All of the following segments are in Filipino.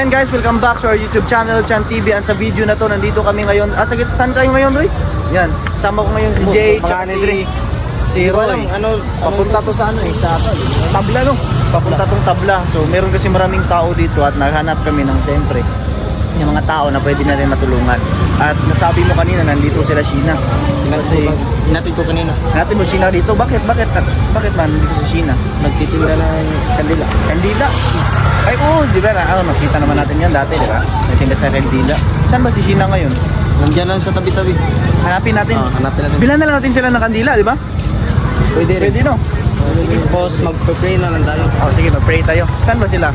And guys, welcome back to our YouTube channel, Chan TV. And sa video na to, nandito kami ngayon. Ah, sagit, saan kayo ngayon, Roy? Yan, sama ko ngayon si Jay, tsaka si, si Roy. ano, papunta to sa ano eh, sa Tabla, no? Papunta tong tabla. So, meron kasi maraming tao dito at naghanap kami ng, siyempre, yung mga tao na pwede na rin matulungan. At nasabi mo kanina, nandito sila Sheena. Kasi, Natin ko kanina. natin mo Sheena dito. Bakit? Bakit? Bakit man nandito si Sheena? Nagtitinda ng kandila. Kandila. Ay, oo, di ba? Ano, nakita naman natin yan dati, di ba? Nagtinda sa Kandila. Saan ba si Sheena ngayon? Nandiyan lang sa tabi-tabi. Hanapin natin. Ah, hanapin natin. Bilan na lang natin sila ng kandila, di ba? Pwede rin. Pwede, no? Boss, mag-pray na lang tayo. Oh, sige, mag-pray tayo. Saan ba sila?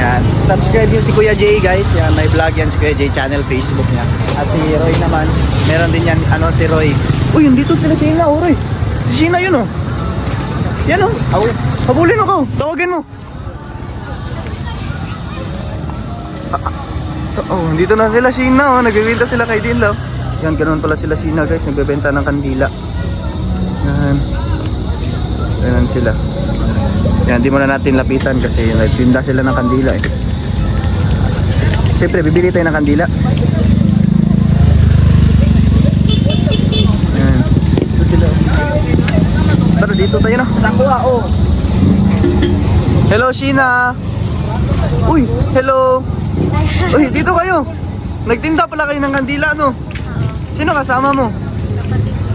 Yan. Subscribe yun si Kuya Jay, guys. Yan, may vlog yan si Kuya Jay channel, Facebook niya. At si Roy naman, meron din yan, ano, si Roy. Uy, dito sila si oh, Roy. Si Sheena yun, oh. Yan, oh. Ako. Habulin ako. Tawagin mo. Ah, ah. Oh, dito na sila Sheena, oh. Nagbebenta sila kay Dinlaw. Yan, ganoon pala sila Sheena, guys. Nagbebenta ng kandila. Yan. Ganun sila. Yan, di muna natin lapitan kasi nagtinda sila ng kandila eh. Siyempre, bibili tayo ng kandila. Yan. Dito sila. Pero dito tayo na. Nakuha, oh. Hello, Sheena! Uy, hello! Uy, dito kayo! Nagtinda pala kayo ng kandila, no? Sino kasama mo?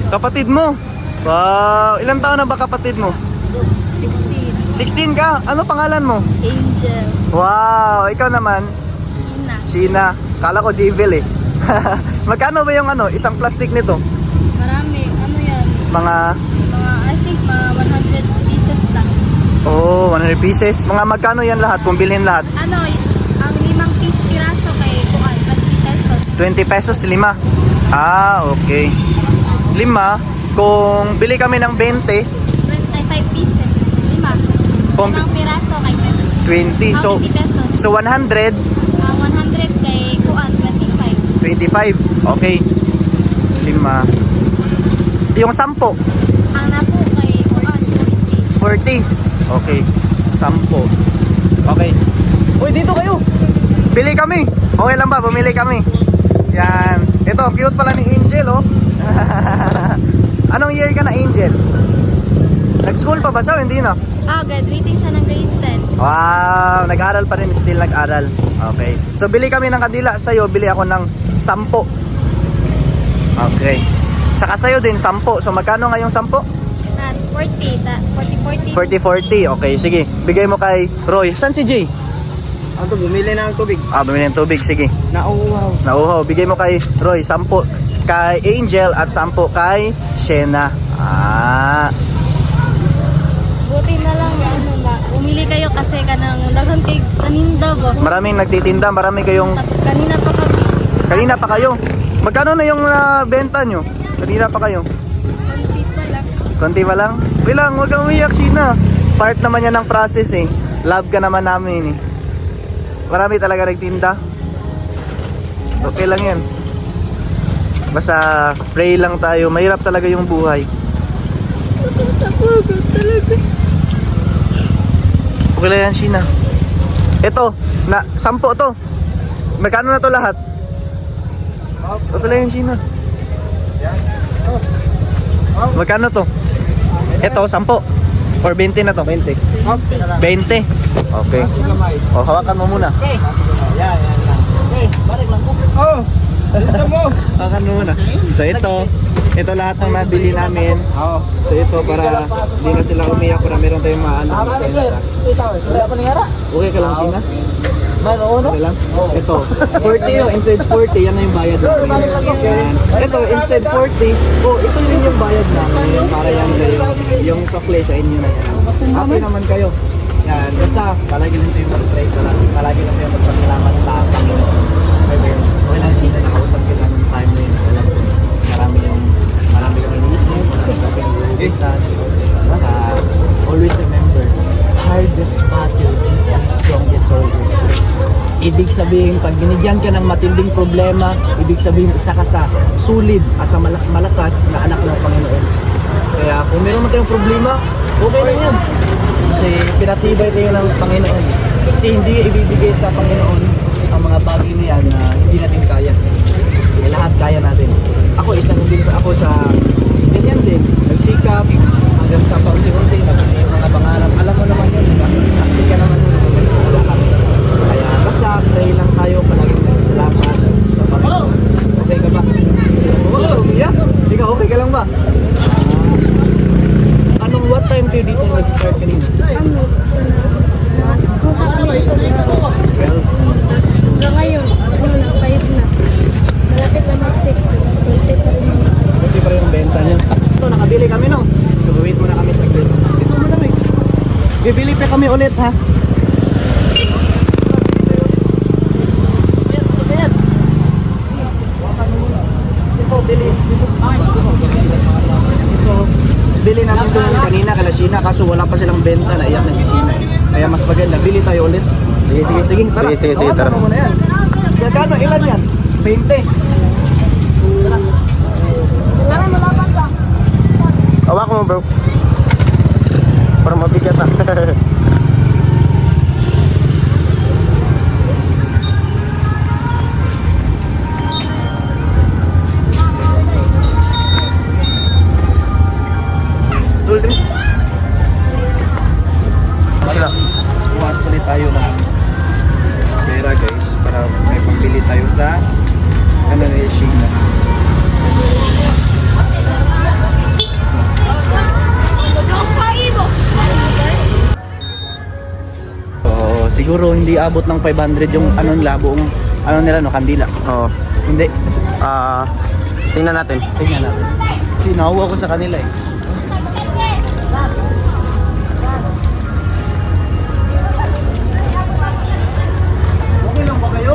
Kapatid mo? Wow! Ilang taon na ba kapatid mo? 16. 16 ka? Ano pangalan mo? Angel. Wow! Ikaw naman? Sheena. Sheena. Kala ko Devil eh. Magkano ba yung ano, isang plastic nito? Marami. Ano yan? Mga, Mga, I think, mga 100 pieces plus. oh, 100 pieces. Mga magkano yan lahat kung bilhin lahat? Ano, ang limang piece piraso kay Kuan, 20 pesos. 20 pesos, lima. Ah, okay. Lima, kung bili kami ng 20, 25 pieces. Kung- Limang piraso kay 20. 20. So, 20 pesos. so 100, Ah, 100 kay Kuan, 25. 25. Okay. Lima. Yung 10, Ang napo kay Kuan, 40. 40. Okay. 10. Okay. Uy, dito kayo. Bili kami. Okay lang ba? Bumili kami. Yan. Ito, cute pala ni Angel, oh. Anong year ka na, Angel? Nag-school pa ba siya? o Hindi na. Ah, graduating siya ng grade 10. Wow, nag-aral pa rin, still nag-aral. Okay. So bili kami ng kadila, sa'yo bili ako ng 10. Okay. Saka sa'yo din 10. So magkano nga yung 10? Ah, 40. Ta, 40, 40. 40-40. Okay, sige. Bigay mo kay Roy. San si Jay? Ano, bumili na ang tubig. Ah, bumili ng tubig. Sige. Nauuhaw. Nauhaw. Bigay mo kay Roy 10 kay Angel at 10 kay Shena. Ah. Buti na lang, ano na, umili kayo kasi kanang lagan kay kaninda ba? Maraming nagtitinda, marami kayong Tapos kanina pa kami, Kanina pa kayo. Magkano na yung ah, benta nyo? Kanina pa kayo. konti pa lang. Konti pa lang? Bilang, huwag kang umiyak, Sheena. Part naman yan ng process eh. Love ka naman namin eh. Marami talaga nagtinda. Okay lang yan. Basta pray lang tayo. Mahirap talaga yung buhay. Natatakot talaga. Okay lang yan, Sheena. Ito, na, sampo to. Magkano na to lahat? Okay lang yan, Sheena. Magkano to? Ito, sampo. Or 20 na to? 20. 20. Okay. O, hawakan mo muna. Eh, balik lang po. Oh! Hawakan mo muna. So, ito. Ito lahat ng nabili namin. Oo. So, ito para hindi na sila umiyak para meron tayong maano. Sabi sir, ito, wala pa nangara. Okay ka lang, Sheena? Ano, Okay lang? Ito. 40 yung instead 40, yan na yung bayad namin. Yan. Ito, instead 40, oh, ito yun yung bayad namin. Para yan sa'yo. Yung sukli sa inyo na yan. Happy naman kayo. Yan. Basta, palagi lang tayo mag-pray. Palagi, palagi lang tayo magpasalamat sa Panginoon. Okay, okay lang sila nakausap kita ng time na yun. Alam ko, marami yung, marami kang iniisip, marami kang pinagpupuntan. Basta, always remember, hardest battle is strongest soldier. Ibig sabihin, pag binigyan ka ng matinding problema, ibig sabihin, isa ka sa sulid at sa malak- malakas na anak ng Panginoon. Kaya kung meron man kayong problema, okay lang yan. Kasi pinatibay kayo ng Panginoon. Kasi hindi ibibigay sa Panginoon ang mga bagay na yan na hindi natin kaya. Eh, lahat kaya natin. Ako, isang din sa ako sa ganyan din. Nagsikap hanggang sa paunti-unti, nabili yung mga pangarap. Alam mo naman yun? Saksi ka naman yun, nagsimula kami. Kaya basta pray lang tayo, palaging nagsalamat sa Panginoon. Okay ka ba? Oo, umiyak. Ikaw, okay ka lang ba? Ah, anong what time kayo dito nag-start kanina? Ano? Well, Hanggang ngayon, ano na, 5 na. Malapit na mag-6. 20 pa rin. Buti pa rin yung benta niya. Ito, nakabili kami no. So, wait muna kami saglit. Ito mo na Bibili pa kami ulit ha. Bili. Namin ito kanina kala Sheena kaso wala pa silang benta na iyak na si Sheena. Kaya mas maganda, bili tayo ulit. Sige, sige, sige. Tara. Sige, sige, sige, tara. mo muna yan. Magkano, ilan yan? 20. Tara. Hawak mo bro. Para mabigat ah. hindi abot ng 500 yung ano nila buong ano nila no kandila. Oo. Hindi. Ah, tingnan natin. Tingnan natin. Kasi nahuwa ko sa kanila eh. Okay lang ba kayo?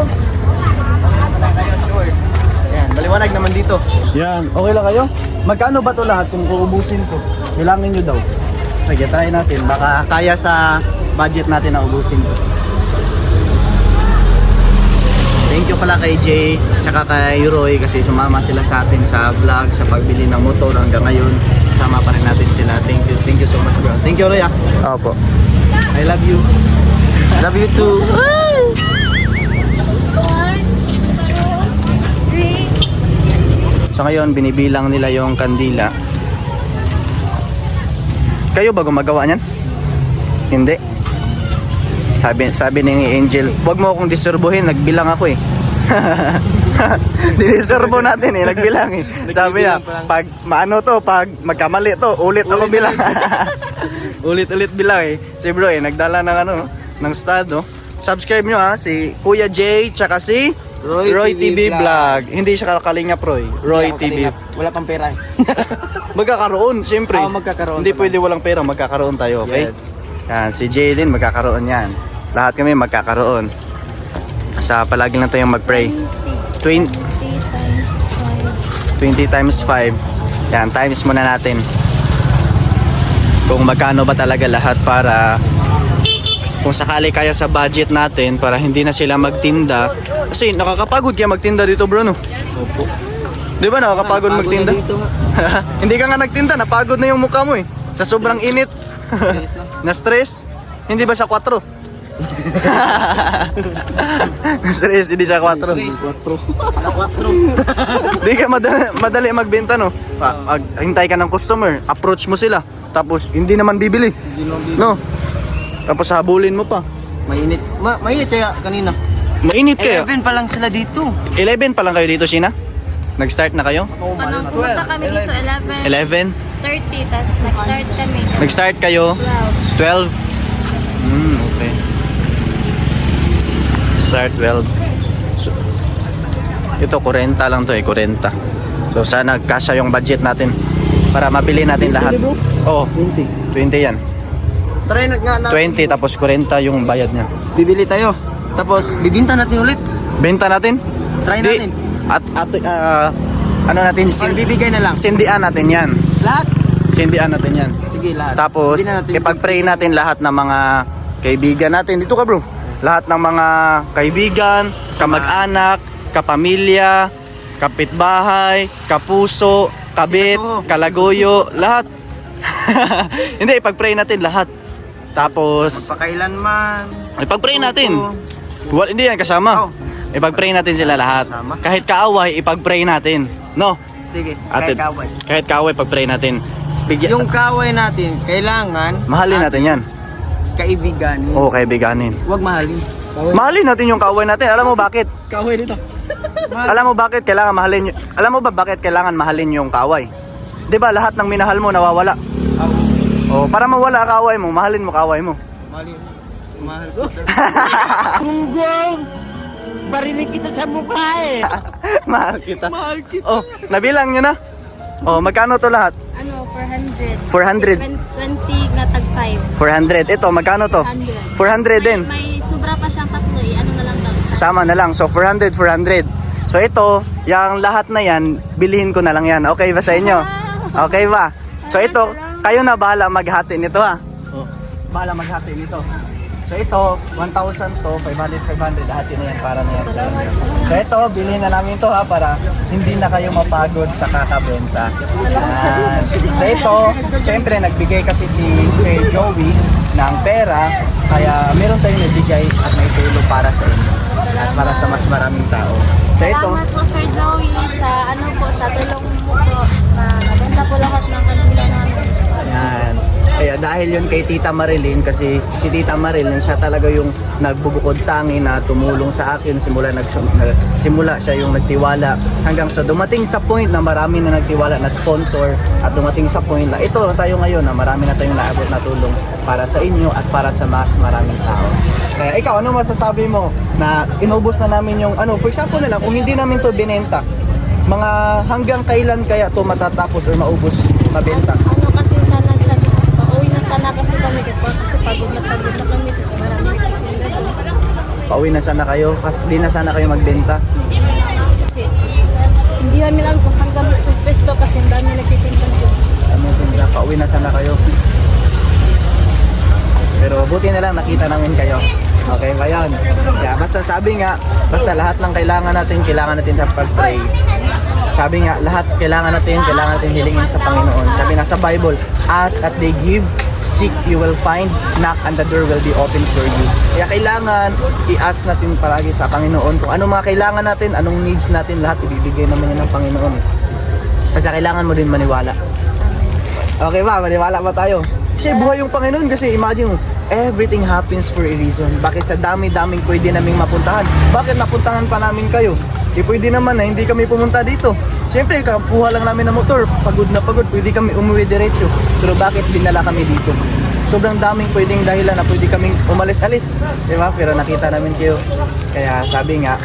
Ayan, baliwanag naman dito. Yan, okay lang kayo? Magkano ba to lahat kung uubusin ko? Bilangin nyo daw. Sige, try natin. Baka kaya sa budget natin na ubusin ko. Thank you pala kay Jay tsaka kay Roy kasi sumama sila sa atin sa vlog sa pagbili ng motor hanggang ngayon. Sama pa rin natin sila. Thank you. Thank you so much bro. Thank you Roy ah. Opo. I love you. Love you too. So ngayon binibilang nila yung kandila. Kayo ba gumagawa niyan? Hindi. Sabi sabi ni Angel, "Wag mo akong disturbuhin, nagbilang ako eh." Dinisturbo natin eh, nagbilang eh. Sabi niya, pag maano to, pag magkamali to, ulit ako bilang. Ulit-ulit bilang eh. Si bro eh, nagdala ng ano, ng stud no. Subscribe nyo ha, si Kuya Jay, tsaka si Roy, Roy TV, TV Vlog. Hindi siya kalingap Roy. Roy TV. Wala pang pera eh. Magkakaroon, siyempre. Ah, magkakaroon Hindi pwede walang pera, magkakaroon tayo, okay? Yes. Yan, si Jay din magkakaroon yan. Lahat kami magkakaroon. Sa palagi lang tayong mag-pray. 20, 20 times 5. 20 times 5. Yan, times muna natin. Kung magkano ba talaga lahat para kung sakali kaya sa budget natin para hindi na sila magtinda. Kasi nakakapagod kaya magtinda dito bro no? Opo. Di ba nakakapagod magtinda? hindi ka nga nagtinda, napagod na yung mukha mo eh. Sa sobrang init. na stress. Hindi ba siya 4? Stress, hindi siya 4. Di ka madali, madali magbenta no. Pa, mag, hintay ka ng customer, approach mo sila. Tapos hindi naman bibili. No. Tapos habulin mo pa. Mainit. Ma mainit kaya kanina. Mainit kayo. 11 pa lang sila dito. 11 pa lang kayo dito, Sina? Nag-start na kayo? Ano, pumunta kami dito 11, 11? 30, tapos nag-start kami. Nag-start kayo? 12. 12? SR12 so, ito 40 lang to eh 40 so sana kasya yung budget natin para mabili natin lahat. Oh, 20 20 yan. 20 tapos 40 yung bayad niya. Bibili tayo. Tapos bibinta natin ulit. Benta natin? Try Di, natin. at, at uh, ano natin sin bibigay na lang. Sindian natin yan. Lahat? Sindian natin yan. Sige lahat. Tapos na natin. ipag-pray natin lahat ng mga kaibigan natin. Dito ka bro. Lahat ng mga kaibigan, kamag-anak, kapamilya, kapitbahay, kapuso, kabit, kalagoyo, lahat. Hindi, ipag-pray natin lahat. Tapos, Pakailanman. ipag-pray natin. Well, hindi yan kasama. Oh. Ipag-pray natin sila lahat. Kahit kaaway, ipag-pray natin. No? Sige, Ate, kahit kaway. kahit kaaway, pag-pray natin. Bigyan, Yung kaway natin, kailangan mahalin natin yan. Kaibigan. Oo, kaibiganin. Huwag mahalin. Mahalin natin yung kaaway natin. Alam mo bakit? Kaway dito. Alam mo bakit kailangan mahalin y- Alam mo ba bakit kailangan mahalin yung kaaway? 'Di ba lahat ng minahal mo nawawala? Oh, para mawala kaaway mo, mahalin mo kaaway mo. Mahalin. Mahal ko. Mahal kita. Mahal kita. Oh, nabilang nyo na? Oh, magkano to lahat? Ano, 400. 400. 20 na tag 5. 400. Ito, magkano to? 100. 400 din. May, may sobra pa siyang tatlo eh. Ano na lang daw. Kasama na lang. So, 400, 400. So, ito, yung lahat na yan, bilhin ko na lang yan. Okay ba sa inyo? Okay ba? So, ito, kayo na bahala maghati nito ha. Oh, bahala maghati nito. So, ito, 1,000 to, 500, 500, hati na yan para na yan. So, ito, bilhin na namin to ha para hindi na kayo mapagod sa kakabenta. Yan. So, ito, syempre, nagbigay kasi si Sir Joey ng pera, kaya meron tayong nabigay at may tulong para sa inyo at para sa mas maraming tao. So, ito, Salamat po Sir Joey sa ano po, sa tulong mo po na nabenta po lahat ng kanila namin. Yan. Kaya dahil yun kay Tita Marilyn kasi si Tita Marilyn siya talaga yung nagbubukod tangi na tumulong sa akin simula nag simula siya yung nagtiwala hanggang sa dumating sa point na marami na nagtiwala na sponsor at dumating sa point na ito tayo ngayon na marami na tayong naabot na tulong para sa inyo at para sa mas maraming tao. Kaya ikaw ano masasabi mo na inubos na namin yung ano for example na lang kung hindi namin to binenta mga hanggang kailan kaya to matatapos or maubos mabenta? An- ano kasi sana siya, pauwi na kasi kami kasi kasi pagod na pagod na kami kasi marami nagtitinda doon. Pauwi na sana kayo, kasi di na sana kayo magbenta. Kasi hindi namin alam kung saan kami pwesto kasi ang dami nagtitinda doon. Ano tinda, pauwi na sana kayo. Pero buti na lang nakita namin kayo. Okay ba yun? Kaya basta sabi nga, basta lahat ng kailangan natin, kailangan natin sa pag-pray. Sabi nga, lahat kailangan natin, kailangan natin hilingin sa Panginoon. Sabi na sa Bible, ask at they give, seek you will find, knock and the door will be open for you. Kaya kailangan i-ask natin palagi sa Panginoon kung ano mga kailangan natin, anong needs natin, lahat ibibigay naman yan ng Panginoon. Kasi kailangan mo din maniwala. Okay ba? Maniwala ba tayo? Kasi buhay yung Panginoon kasi imagine mo, everything happens for a reason. Bakit sa dami-daming pwede naming mapuntahan? Bakit napuntahan pa namin kayo? Di pwede naman na hindi kami pumunta dito. Siyempre, kapuha lang namin ng motor. Pagod na pagod, pwede kami umuwi diretso. Pero bakit dinala kami dito? Sobrang daming pwedeng dahilan na pwede kaming umalis-alis. Di ba? Pero nakita namin kayo. Kaya sabi nga,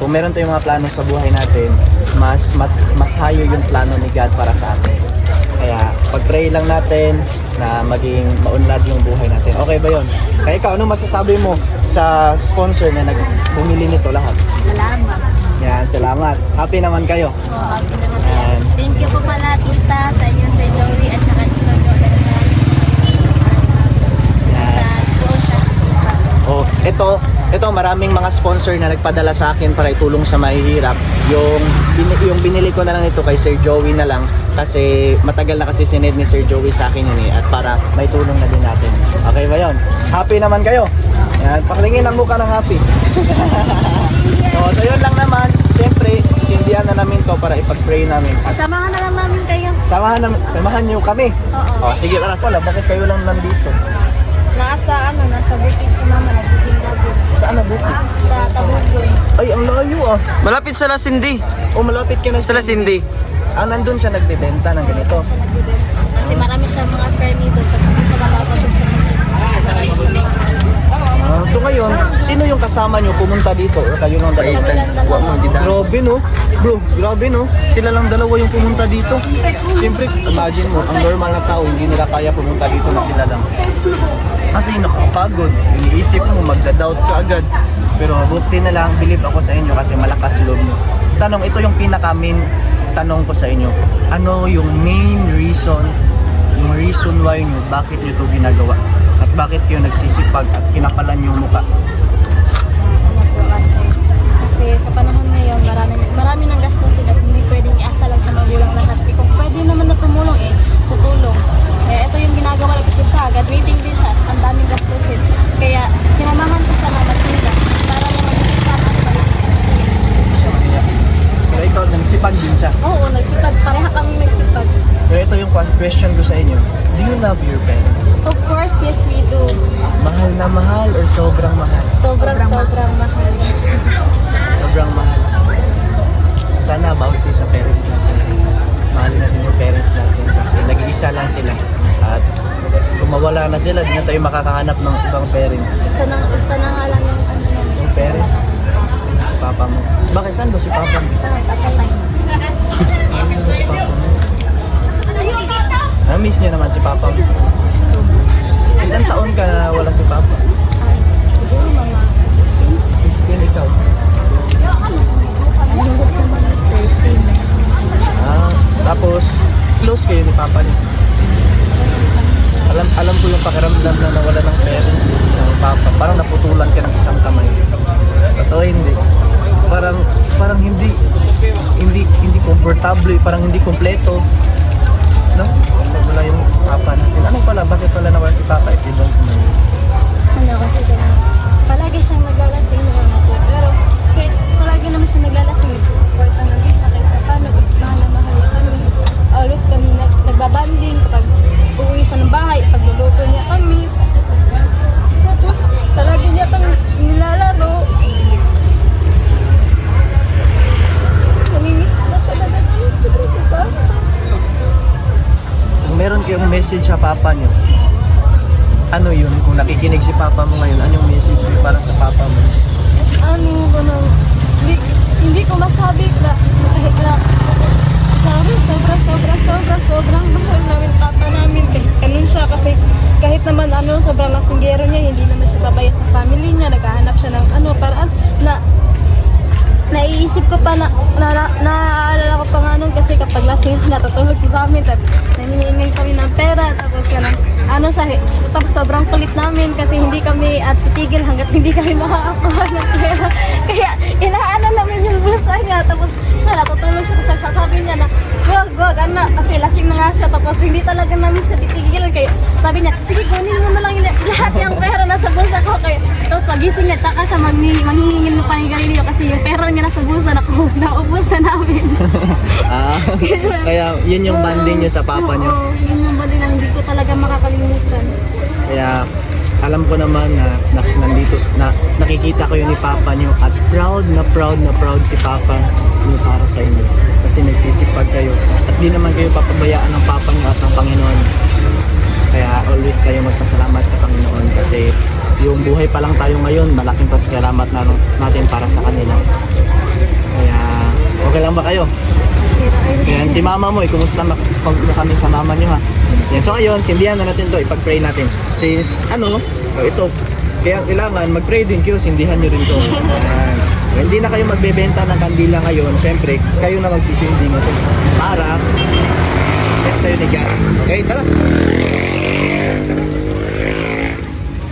kung meron tayong mga plano sa buhay natin, mas mat, mas higher yung plano ni God para sa atin. Kaya pag-pray lang natin na maging maunlad yung buhay natin. Okay ba yon? Kaya ikaw, ano masasabi mo sa sponsor na nagbumili nito lahat? Salamat. Yan, salamat. Happy naman kayo. Oh, happy na kami. Yan. Thank you po pala tita sa inyo Sir Joey at saka. Sa sa Oh, ito, ito maraming mga sponsor na nagpadala sa akin para itulong sa mahihirap. Yung yung binili ko na lang ito kay Sir Joey na lang kasi matagal na kasi sinend ni Sir Joey sa akin yun eh at para may tulong na din natin. Okay ba 'yon? Happy naman kayo. Yan, pakilingin ang mukha ng happy. so, so yun lang naman. Siyempre, sisindihan na namin to para ipag-pray namin. At Samahan na lang namin kayo. samahan, namin, samahan niyo kami. Oo. Oh, sige, tara, sala. Bakit kayo lang nandito? Nasa ano, nasa bukid si mama nagtitinda doon. Saan na bukid? Sa Tabugoy. Ay, ang layo ah. Malapit sa Lasindi. Oh, malapit ka na Sa Lasindi. Ah, nandun siya nagbebenta ng ganito. Siya nagbibenta. Kasi marami siyang mga friend dito kasi hindi siya nakakapagod sa mga marami siya mga Ah, so ngayon, sino yung kasama nyo pumunta dito? O kayo lang dalawa? Grabe no? Bro, grabe no? Sila lang dalawa yung pumunta dito. Siyempre, imagine mo, ang normal na tao, hindi nila kaya pumunta dito na sila lang. Kasi nakakapagod. Iniisip mo, magda-doubt ka agad. Pero buti na lang, believe ako sa inyo kasi malakas loob nyo. Tanong, ito yung pinaka-main tanong ko sa inyo. Ano yung main reason, yung reason why nyo, bakit nyo ito ginagawa? bakit kayo nagsisipag at kinapalan yung muka? Ano po kasi, kasi sa panahon ngayon, marami, marami ng gastusin at hindi pwedeng iasa lang sa magulang lahat. E kung pwede naman na tumulong eh, tutulong. Eh, ito yung ginagawa na ko siya, graduating din siya, ang daming gastusin. Kaya sinamahan ko siya na matinda. So ikaw, nagsipag din siya. Oo, nagsipag. Pareha kami nagsipag. So ito yung question ko sa inyo. Do you love your parents? Of course, yes we do. Mahal na mahal or sobrang mahal? Sobrang, sobrang, mahal. sobrang mahal. Sana about sa parents natin. Mahal natin yung parents natin. Kasi nag-iisa lang sila. At kung mawala na sila, di na tayo makakahanap ng ibang parents. Isa na, isa na nga lang yung ano. Yung parents papa mo. Bakit saan ba si papa mo? Sa. Ano papa mo? Na-miss niya naman si papa mo. Ilang taon ka na wala si papa? Siguro mga Yan ikaw. ano ko mga 13. Ah, tapos close kayo ni papa niyo. Alam alam ko yung pakiramdam na nawala ng parents ng papa. Parang naputulan ka ng isang kamay. Totoo hindi. Parang parang hindi hindi komportable, parang hindi kompleto. No? Wala yung papa natin. Ano pala? Bakit pala nawala si papa? Don't know. Ano kasi ganun. Palagi siyang naglalasing naman ako. Pero kahit palagi naman siya naglalasing, nagsusuporta namin siya kahit pa paano. Mahal na mahal niya kami. Always kami nag nagbabanding kapag uuwi siya ng bahay, pag niya kami. Kayong message sa papa niyo, ano yun? Kung nakikinig si papa mo ngayon, anong message niyo para sa papa mo? ano ko nang hindi, hindi ko masabi na kahit na sorry, sobra, sobra, sobra, sobrang mahal namin papa namin kahit ganun siya kasi kahit naman ano, sobrang lasinggero niya, hindi naman siya babaya sa family niya, naghahanap siya ng ano, paraan na naiisip ko pa na, na, na naaalala ko pa nga nun kasi kapag lasing natutulog siya sa amin, tapos nangihingi kami ng pera, tapos ganun, ano siya, tapos sobrang kulit namin kasi hindi kami at titigil hanggat hindi kami makakakuha ng pera. Kaya inaano namin yung bulsa niya, tapos siya, natutulog siya, tapos sabi niya na, wag, wag, ano, kasi lasing nga siya, tapos hindi talaga namin siya titigilan, kaya sabi niya, sige, kunin mo na lang yun, lahat yung pera nasa bulsa ko, kaya, tapos pagising niya, tsaka siya magni, manghihingin mo pa ni Galileo kasi yung pera niya nasa bulsa, naku, naubos na namin. Ah, kaya yun yung banding niyo sa papa niyo. Oo, yun yung banding na hindi ko talaga makakalimutan. Kaya alam ko naman na, na nandito na nakikita ko yun ni Papa niyo at proud na proud na proud si Papa niyo para sa inyo kasi nagsisipag kayo at di naman kayo papabayaan ng Papa niyo at ng Panginoon kaya always tayo magpasalamat sa Panginoon kasi yung buhay pa lang tayo ngayon malaking pasalamat na natin para sa kanila kaya okay lang ba kayo? Yan, si mama mo, eh, kumusta na, na kami sa mama niyo ha? Yan, so ngayon, sindihan na natin to, ipag-pray natin. Since, ano, ito, kaya kailangan mag-pray din kayo, sindihan nyo rin to. Yan. Hindi na kayo magbebenta ng kandila ngayon, syempre, kayo na magsisindi nito. Para, test tayo ni. Okay, tara.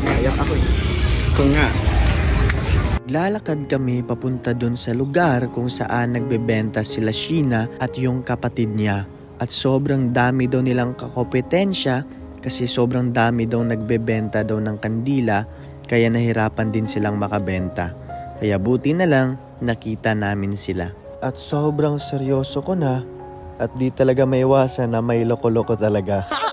Ayak ako eh. Kung nga. Lalakad kami papunta doon sa lugar kung saan nagbebenta sila Sheena at yung kapatid niya. At sobrang dami daw nilang kakompetensya kasi sobrang dami daw nagbebenta daw ng kandila kaya nahirapan din silang makabenta. Kaya buti na lang nakita namin sila. At sobrang seryoso ko na at di talaga maiwasan na may loko-loko talaga.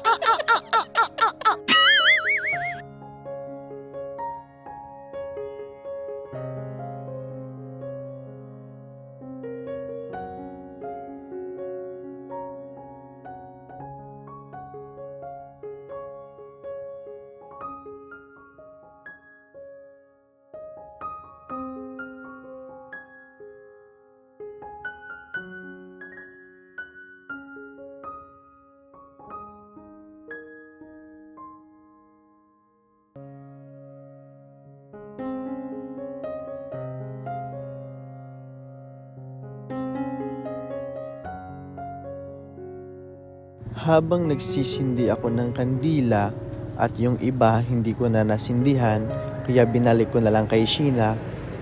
Habang nagsisindi ako ng kandila at yung iba hindi ko na nasindihan, kaya binalik ko na lang kay Sheena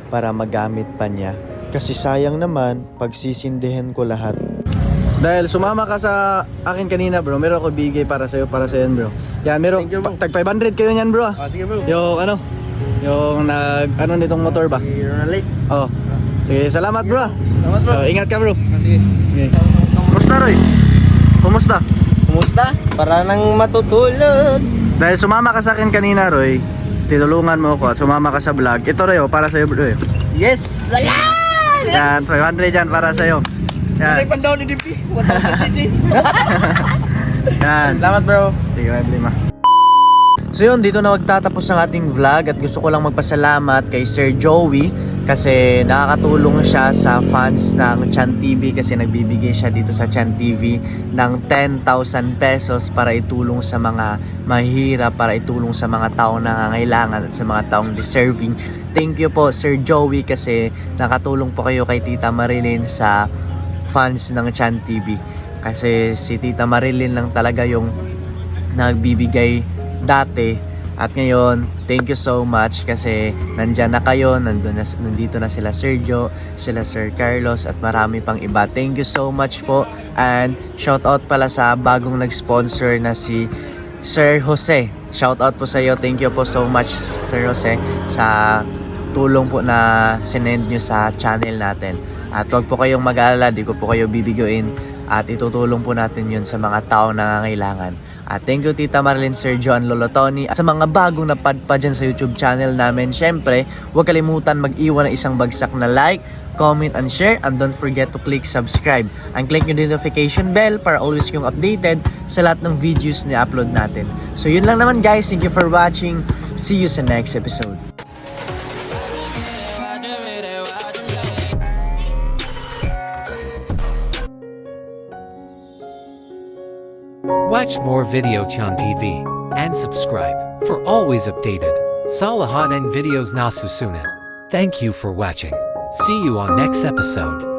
para magamit pa niya. Kasi sayang naman, pagsisindihan ko lahat. Dahil sumama ka sa akin kanina bro, meron ako bigay para sa'yo, para sa'yo bro. Yan, meron, pa- tag 500 kayo niyan bro. Ah, sige bro. Yung ano, yung nag, ano nitong motor ba? Si Ronald Oh. Sige, salamat bro. Salamat So, ingat ka bro. Ah, Sige. Okay. Kumusta Roy? Kumusta? Kumusta? Para nang matutulog. Dahil sumama ka sa akin kanina, Roy, tinulungan mo ako at sumama ka sa vlog. Ito, Roy, oh, para sa'yo, Roy. Yes! Salamat! Yan, 500 yan para sa'yo. Yan, pandaw ni DP. 1,000 cc. yan. Salamat bro. Sige, may lima. So yun, dito na magtatapos ang ating vlog at gusto ko lang magpasalamat kay Sir Joey kasi nakakatulong siya sa fans ng Chan TV kasi nagbibigay siya dito sa Chan TV ng 10,000 pesos para itulong sa mga mahirap, para itulong sa mga taong nangangailangan at sa mga taong deserving. Thank you po Sir Joey kasi nakatulong po kayo kay Tita Marilyn sa fans ng Chan TV. Kasi si Tita Marilyn lang talaga yung nagbibigay dati at ngayon thank you so much kasi nandyan na kayo nandun na, nandito na sila Sergio sila Sir Carlos at marami pang iba. Thank you so much po. And shout out pala sa bagong nag-sponsor na si Sir Jose. Shout out po sa iyo. Thank you po so much Sir Jose sa tulong po na sinend nyo sa channel natin. At wag po kayong mag-aalala di ko po kayo bibiguin at itutulong po natin yun sa mga tao na nangangailangan. At thank you Tita Marilyn, Sir John Lolo Tony. At sa mga bagong napadpa dyan sa YouTube channel namin, syempre, huwag kalimutan mag-iwan ng isang bagsak na like, comment, and share. And don't forget to click subscribe. And click yung notification bell para always yung updated sa lahat ng videos na upload natin. So yun lang naman guys. Thank you for watching. See you sa next episode. Watch more Video Chan TV and subscribe for always updated Salahat and videos na susunod. Thank you for watching. See you on next episode.